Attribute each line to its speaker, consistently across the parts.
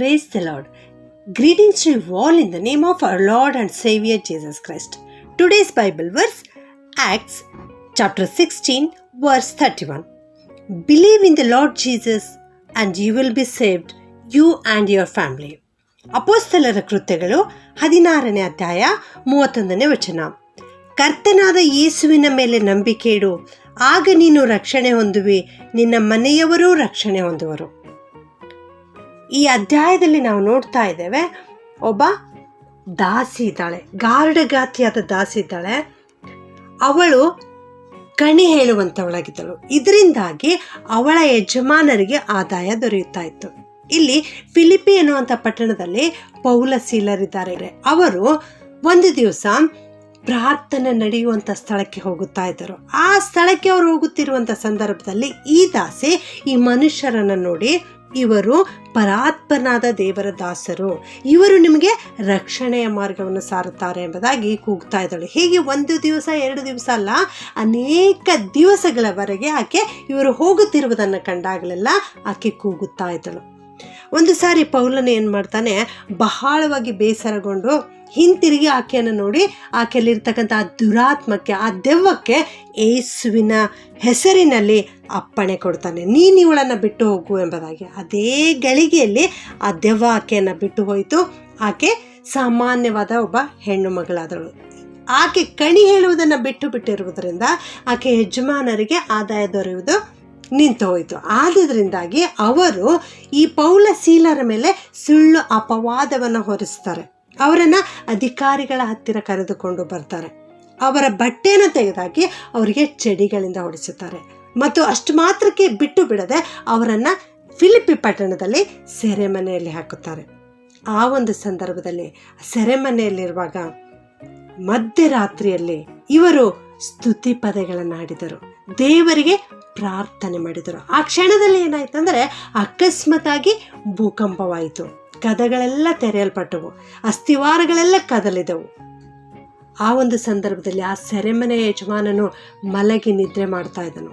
Speaker 1: Praise the Lord greetings to all in the name of our Lord and saviour Jesus Christ today's Bible verse Acts chapter sixteen verse thirty one believe in the Lord Jesus and you will be saved you and your family ಅಪೋಸ್ತಲರ ಕೃತ್ಯಗಳು ಹದಿನಾರನೇ ಅಧ್ಯಾಯ ಮೂವತ್ತೊಂದನೇ ವಚನ. ಕರ್ತನಾದ ಯೇಸುವಿನ ಮೇಲೆ ನಂಬಿಕೆ ಇಡು. ಆಗ ನೀನು ರಕ್ಷಣೆ ಹೊಂದುವೆ, ನಿನ್ನ ಮನೆಯವರೂ ರಕ್ಷಣೆ ಹೊಂದುವರು. ಈ ಅಧ್ಯಾಯದಲ್ಲಿ ನಾವು ನೋಡ್ತಾ ಇದ್ದೇವೆ, ಒಬ್ಬ ದಾಸಿ ಇದ್ದಾಳೆ, ಗಾರ್ಡಗಾತಿಯಾದ ದಾಸಿ ಇದ್ದಾಳೆ. ಅವಳು ಕಣಿ ಹೇಳುವಂಥವಳಾಗಿದ್ದಳು ಇದರಿಂದಾಗಿ ಅವಳ ಯಜಮಾನರಿಗೆ ಆದಾಯ ದೊರೆಯುತ್ತಾ ಇತ್ತು. ಇಲ್ಲಿ ಫಿಲಿಪಿ ಎನ್ನುವಂಥ ಪಟ್ಟಣದಲ್ಲಿ ಪೌಲ ಸೀಲರಿದ್ದಾರೆ. ಅವರು ಒಂದು ದಿವಸ ಪ್ರಾರ್ಥನೆ ನಡೆಯುವಂಥ ಸ್ಥಳಕ್ಕೆ ಹೋಗುತ್ತಾ ಇದ್ದರು. ಆ ಸ್ಥಳಕ್ಕೆ ಅವರು ಹೋಗುತ್ತಿರುವಂಥ ಸಂದರ್ಭದಲ್ಲಿ ಈ ದಾಸಿ ಈ ಮನುಷ್ಯರನ್ನು ನೋಡಿ ಇವರು ಪರಾತ್ಮನಾದ ದೇವರ ದಾಸರು. ಇವರು ನಿಮಗೆ ರಕ್ಷಣೆಯ ಮಾರ್ಗವನ್ನು ಸಾರುತ್ತಾರೆ ಎಂಬುದಾಗಿ ಕೂಗ್ತಾ ಇದ್ದಾಳೆ. ಹೀಗೆ ಒಂದು ದಿವಸ, ಎರಡು ದಿವಸ ಅಲ್ಲ, ಅನೇಕ ದಿವಸಗಳವರೆಗೆ ಆಕೆ ಇವರು ಹೋಗುತ್ತಿರುವುದನ್ನು ಕಂಡಾಗಲೆಲ್ಲ ಆಕೆ ಕೂಗುತ್ತಾ ಇದ್ದಳು. ಒಂದು ಸಾರಿ ಪೌಲನ ಏನು ಮಾಡ್ತಾನೆ, ಬಹಳವಾಗಿ ಬೇಸರಗೊಂಡು ಹಿಂತಿರುಗಿ ಆಕೆಯನ್ನು ನೋಡಿ ಆಕೆಯಲ್ಲಿರ್ತಕ್ಕಂಥ ಆ ದುರಾತ್ಮಕ್ಕೆ, ಆ ದೆವ್ವಕ್ಕೆ ಏಸುವಿನ ಹೆಸರಿನಲ್ಲಿ ಅಪ್ಪಣೆ ಕೊಡ್ತಾನೆ. ನೀನು ಇವಳನ್ನು ಬಿಟ್ಟು ಹೋಗು ಎಂಬುದಾಗಿ. ಅದೇ ಗಳಿಗೆಯಲ್ಲಿ ಆ ದೆವ್ವ ಆಕೆಯನ್ನು ಬಿಟ್ಟು ಹೋಯಿತು. ಆಕೆ ಸಾಮಾನ್ಯವಾದ ಒಬ್ಬ ಹೆಣ್ಣು ಮಗಳಾದಳು. ಆಕೆ ಕಣಿ ಹೇಳುವುದನ್ನು ಬಿಟ್ಟು ಬಿಟ್ಟಿರುವುದರಿಂದ ಆಕೆ ಯಜಮಾನರಿಗೆ ಆದಾಯ ದೊರೆಯುವುದು ನಿಂತು ಹೋಯಿತು. ಆದ್ದರಿಂದಾಗಿ ಅವರು ಈ ಪೌಲ ಸೀಲರ ಮೇಲೆ ಸುಳ್ಳು ಅಪವಾದವನ್ನು ಹೊರಿಸ್ತಾರೆ. ಅವರನ್ನು ಅಧಿಕಾರಿಗಳ ಹತ್ತಿರ ಕರೆದುಕೊಂಡು ಬರ್ತಾರೆ. ಅವರ ಬಟ್ಟೆಯನ್ನು ತೆಗೆದಾಕಿ ಅವರಿಗೆ ಚಡಿಗಳಿಂದ ಹೊಡಿಸುತ್ತಾರೆ. ಮತ್ತು ಅಷ್ಟು ಮಾತ್ರಕ್ಕೆ ಬಿಟ್ಟು ಬಿಡದೆ ಅವರನ್ನು ಫಿಲಿಪಿ ಪಟ್ಟಣದಲ್ಲಿ ಸೆರೆಮನೆಯಲ್ಲಿ ಹಾಕುತ್ತಾರೆ. ಆ ಒಂದು ಸಂದರ್ಭದಲ್ಲಿ ಸೆರೆಮನೆಯಲ್ಲಿರುವಾಗ ಮಧ್ಯರಾತ್ರಿಯಲ್ಲಿ ಇವರು ಸ್ತುತಿ ಪದಗಳನ್ನು ಹಾಡಿದರು ದೇವರಿಗೆ ಪ್ರಾರ್ಥನೆ ಮಾಡಿದರು. ಆ ಕ್ಷಣದಲ್ಲಿ ಏನಾಯ್ತು ಅಂದರೆ ಅಕಸ್ಮಾತಾಗಿ ಭೂಕಂಪವಾಯಿತು. ಕದಗಳೆಲ್ಲ ತೆರೆಯಲ್ಪಟ್ಟವು. ಅಸ್ಥಿವಾರಗಳೆಲ್ಲ ಕದಲಿದವು. ಆ ಒಂದು ಸಂದರ್ಭದಲ್ಲಿ ಆ ಸೆರೆಮನೆಯ ಯಜಮಾನನು ಮಲಗಿ ನಿದ್ರೆ ಮಾಡ್ತಾ ಇದ್ದನು.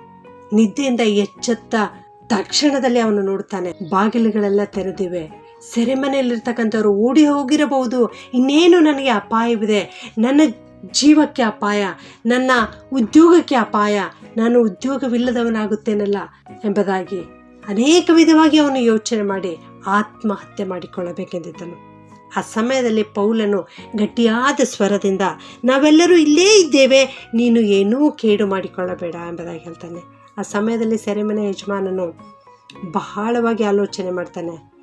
Speaker 1: ನಿದ್ದೆಯಿಂದ ಎಚ್ಚೆತ್ತ ತಕ್ಷಣದಲ್ಲಿ ಅವನು ನೋಡ್ತಾನೆ, ಬಾಗಿಲುಗಳೆಲ್ಲ ತೆರೆದಿವೆ. ಸೆರೆಮನೆಯಲ್ಲಿರ್ತಕ್ಕಂಥವ್ರು ಓಡಿ ಹೋಗಿರಬಹುದು. ಇನ್ನೇನು ನನಗೆ ಅಪಾಯವಿದೆ. ನನ್ನ ಜೀವಕ್ಕೆ ಅಪಾಯ, ನನ್ನ ಉದ್ಯೋಗಕ್ಕೆ ಅಪಾಯ, ನಾನು ಉದ್ಯೋಗವಿಲ್ಲದವನಾಗುತ್ತೇನಲ್ಲ ಎಂಬುದಾಗಿ ಅನೇಕ ವಿಧವಾಗಿ ಅವನು ಯೋಚನೆ ಮಾಡಿ ಆತ್ಮಹತ್ಯೆ ಮಾಡಿಕೊಳ್ಳಬೇಕೆಂದಿದ್ದನು. ಆ ಸಮಯದಲ್ಲಿ ಪೌಲನು ಗಟ್ಟಿಯಾದ ಸ್ವರದಿಂದ, ನಾವೆಲ್ಲರೂ ಇಲ್ಲೇ ಇದ್ದೇವೆ, ನೀನು ಏನೂ ಕೇಡು ಮಾಡಿಕೊಳ್ಳಬೇಡ ಎಂಬುದಾಗಿ ಹೇಳ್ತಾನೆ. ಆ ಸಮಯದಲ್ಲಿ ಸೆರೆಮನೆ ಯಜಮಾನನು ಬಹಳವಾಗಿ ಆಲೋಚನೆ ಮಾಡ್ತಾನೆ.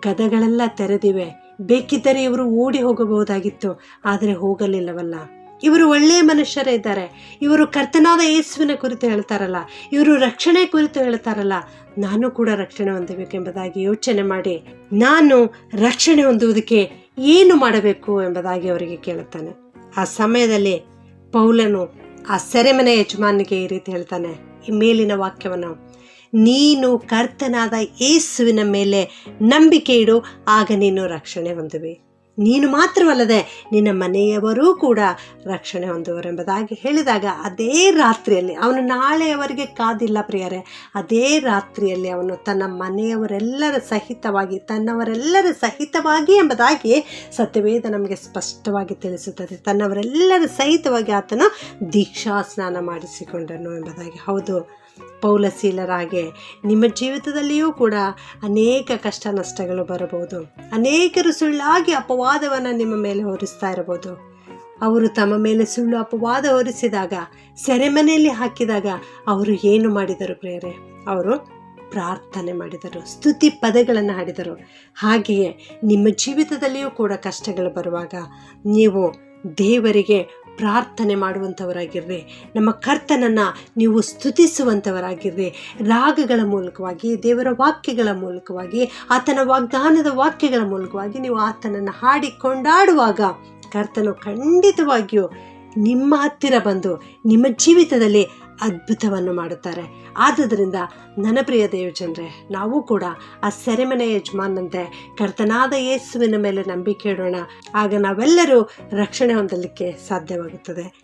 Speaker 1: ಕದಗಳೆಲ್ಲ ತೆರೆದಿವೆ ಬೇಕಿದ್ದರೆ ಇವರು ಓಡಿ ಹೋಗಬಹುದಾಗಿತ್ತು, ಆದರೆ ಹೋಗಲಿಲ್ಲವಲ್ಲ. ಇವರು ಒಳ್ಳೆಯ ಮನುಷ್ಯರೇ ಇದ್ದಾರೆ. ಇವರು ಕರ್ತನಾದ ಯೇಸುವಿನ ಕುರಿತು ಹೇಳ್ತಾರಲ್ಲ, ಇವರು ರಕ್ಷಣೆ ಕುರಿತು ಹೇಳ್ತಾರಲ್ಲ, ನಾನು ಕೂಡ ರಕ್ಷಣೆ ಹೊಂದಬೇಕೆಂಬುದಾಗಿ ಯೋಚನೆ ಮಾಡಿ, ನಾನು ರಕ್ಷಣೆ ಹೊಂದುವುದಕ್ಕೆ ಏನು ಮಾಡಬೇಕು ಎಂಬುದಾಗಿ ಅವರಿಗೆ ಕೇಳುತ್ತಾನೆ. ಆ ಸಮಯದಲ್ಲಿ ಪೌಲನು ಆ ಸೆರೆಮನೆ ಯಜಮಾನಿಗೆ ಈ ರೀತಿ ಹೇಳ್ತಾನೆ, ಈ ಮೇಲಿನ ವಾಕ್ಯವನ್ನು ನೀನು ಕರ್ತನಾದ ಯೇಸುವಿನ ಮೇಲೆ ನಂಬಿಕೆ ಇಡು, ಆಗ ನೀನು ರಕ್ಷಣೆ ಹೊಂದುವೆ. ನೀನು ಮಾತ್ರವಲ್ಲದೆ ನಿನ್ನ ಮನೆಯವರೂ ಕೂಡ ರಕ್ಷಣೆ ಹೊಂದುವರೆಂಬುದಾಗಿ ಹೇಳಿದಾಗ ಅದೇ ರಾತ್ರಿಯಲ್ಲಿ ಅವನು ನಾಳೆಯವರೆಗೆ ಕಾದಿಲ್ಲ ಪ್ರಿಯರೇ. ಅದೇ ರಾತ್ರಿಯಲ್ಲಿ ಅವನು ತನ್ನ ಮನೆಯವರೆಲ್ಲರ ಸಹಿತವಾಗಿ, ತನ್ನವರೆಲ್ಲರ ಸಹಿತವಾಗಿ ಎಂಬುದಾಗಿ ಸತ್ಯವೇದ ನಮಗೆ ಸ್ಪಷ್ಟವಾಗಿ ತಿಳಿಸುತ್ತದೆ. ತನ್ನವರೆಲ್ಲರ ಸಹಿತವಾಗಿ ಆತನು ದೀಕ್ಷಾ ಸ್ನಾನ ಮಾಡಿಸಿಕೊಂಡನು ಎಂಬುದಾಗಿ. ಹೌದು ಪೌಲಶೀಲರಾಗೆ ನಿಮ್ಮ ಜೀವಿತದಲ್ಲಿಯೂ ಕೂಡ ಅನೇಕ ಕಷ್ಟ ನಷ್ಟಗಳು ಬರಬಹುದು. ಅನೇಕರು ಸುಳ್ಳಾಗಿ ಅಪವಾದವನ್ನು ನಿಮ್ಮ ಮೇಲೆ ಹೊರಿಸ್ತಾ ಇರಬಹುದು. ಅವರು ತಮ್ಮ ಮೇಲೆ ಸುಳ್ಳು ಅಪವಾದ ಹೊರಿಸಿದಾಗ, ಸೆರೆಮನೆಯಲ್ಲಿ ಹಾಕಿದಾಗ ಅವರು ಏನು ಮಾಡಿದರು ಪ್ರೇರೆ ಅವರು ಪ್ರಾರ್ಥನೆ ಮಾಡಿದರು, ಸ್ತುತಿ ಪದಗಳನ್ನು ಹಾಡಿದರು. ಹಾಗೆಯೇ ನಿಮ್ಮ ಜೀವಿತದಲ್ಲಿಯೂ ಕೂಡ ಕಷ್ಟಗಳು ಬರುವಾಗ ನೀವು ದೇವರಿಗೆ ಪ್ರಾರ್ಥನೆ ಮಾಡುವಂಥವರಾಗಿರ್ರಿ. ನಮ್ಮ ಕರ್ತನನ್ನು ನೀವು ಸ್ತುತಿಸುವಂಥವರಾಗಿರ್ರಿ. ರಾಗಗಳ ಮೂಲಕವಾಗಿ, ದೇವರ ವಾಕ್ಯಗಳ ಮೂಲಕವಾಗಿ, ಆತನ ವಾಗ್ದಾನದ ವಾಕ್ಯಗಳ ಮೂಲಕವಾಗಿ ನೀವು ಆತನನ್ನು ಹಾಡಿ ಕೊಂಡಾಡುವಾಗ ಕರ್ತನು ಖಂಡಿತವಾಗಿಯೂ ನಿಮ್ಮ ಹತ್ತಿರ ಬಂದು ನಿಮ್ಮ ಜೀವಿತದಲ್ಲಿ ಅದ್ಭುತವನ್ನು ಮಾಡುತ್ತಾರೆ. ಆದುದರಿಂದ ನನ್ನ ಪ್ರಿಯ ದೇವಜನರೇ ನಾವು ಕೂಡ ಆ ಸೆರೆಮನೆ ಯಜಮಾನಂತೆ ಕರ್ತನಾದ ಯೇಸುವಿನ ಮೇಲೆ ನಂಬಿಕೆ ಇಡೋಣ. ಆಗ ನಾವೆಲ್ಲರೂ ರಕ್ಷಣೆ ಹೊಂದಲಿಕ್ಕೆ ಸಾಧ್ಯವಾಗುತ್ತದೆ.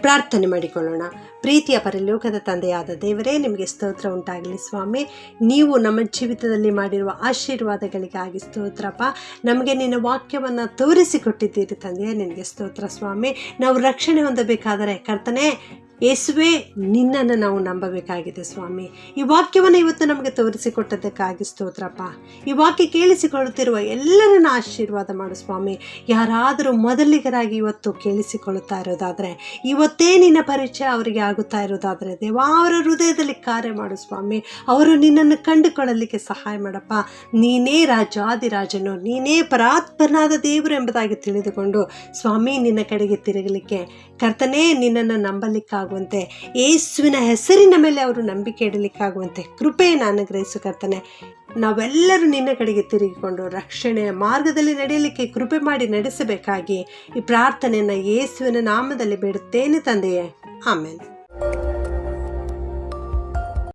Speaker 1: ಪ್ರಾರ್ಥನೆ ಮಾಡಿಕೊಳ್ಳೋಣ. ಪ್ರೀತಿಯ ಪರಲೋಕದ ತಂದೆಯಾದ ದೇವರೇ, ನಿಮಗೆ ಸ್ತೋತ್ರ ಉಂಟಾಗಲಿ ಸ್ವಾಮಿ. ನೀವು ನಮ್ಮ ಜೀವಿತದಲ್ಲಿ ಮಾಡಿರುವ ಆಶೀರ್ವಾದಗಳಿಗಾಗಿ ಸ್ತೋತ್ರಪ್ಪ. ನಮಗೆ ನಿನ್ನ ವಾಕ್ಯವನ್ನು ತೋರಿಸಿಕೊಟ್ಟಿದ್ದೀರಿ ತಂದೆಯೇ, ನಿನಗೆ ಸ್ತೋತ್ರ ಸ್ವಾಮಿ. ನಾವು ರಕ್ಷಣೆ ಹೊಂದಬೇಕಾದರೆ ಕರ್ತನೆ ಯೇಸುವೆ, ನಿನ್ನನ್ನು ನಾವು ನಂಬಬೇಕಾಗಿದೆ ಸ್ವಾಮಿ. ಈ ವಾಕ್ಯವನ್ನು ಇವತ್ತು ನಮಗೆ ತೋರಿಸಿಕೊಟ್ಟದ್ದಕ್ಕಾಗಿ ಸ್ತೋತ್ರಪ್ಪ. ಈ ವಾಕ್ಯ ಕೇಳಿಸಿಕೊಳ್ಳುತ್ತಿರುವ ಎಲ್ಲರನ್ನ ಆಶೀರ್ವಾದ ಮಾಡು ಸ್ವಾಮಿ. ಯಾರಾದರೂ ಮೊದಲಿಗರಾಗಿ ಇವತ್ತು ಕೇಳಿಸಿಕೊಳ್ಳುತ್ತಾ ಇರೋದಾದರೆ, ಇವತ್ತೇ ನಿನ್ನ ಪರಿಚಯ ಅವರಿಗೆ ಆಗುತ್ತಾ ಇರೋದಾದರೆ, ದೇವ, ಅವರ ಹೃದಯದಲ್ಲಿ ಕಾರ್ಯ ಮಾಡು ಸ್ವಾಮಿ. ಅವರು ನಿನ್ನನ್ನು ಕಂಡುಕೊಳ್ಳಲಿಕ್ಕೆ ಸಹಾಯ ಮಾಡಪ್ಪ. ನೀನೇ ರಾಜಾದಿರಾಜನು ನೀನೇ ಪರಾತ್ಪರನಾದ ದೇವರು ಎಂಬುದಾಗಿ ತಿಳಿದುಕೊಂಡು ಸ್ವಾಮಿ ನಿನ್ನ ಕಡೆಗೆ ತಿರುಗಲಿಕ್ಕೆ. ಕರ್ತನೇ, ನಿನ್ನನ್ನು ನಂಬಲಿಕ್ಕಾಗುವಂತೆ ಯೇಸುವಿನ ಹೆಸರಿನ ಮೇಲೆ ಅವರು ನಂಬಿಕೆ ಇಡಲಿಕ್ಕಾಗುವಂತೆ ಕೃಪೆಯನ್ನು ಅನುಗ್ರಹಿಸು ಕರ್ತನೆ. ನಾವೆಲ್ಲರೂ ನಿನ್ನ ಕಡೆಗೆ ತಿರುಗಿಕೊಂಡು ರಕ್ಷಣೆಯ ಮಾರ್ಗದಲ್ಲಿ ನಡೆಯಲಿಕ್ಕೆ ಕೃಪೆ ಮಾಡಿ ನಡೆಸಬೇಕಾಗಿ ಈ ಪ್ರಾರ್ಥನೆಯನ್ನು ಯೇಸುವಿನ ನಾಮದಲ್ಲಿ ಬೇಡುತ್ತೇನೆ ತಂದೆಯೇ. ಆಮೇಲೆ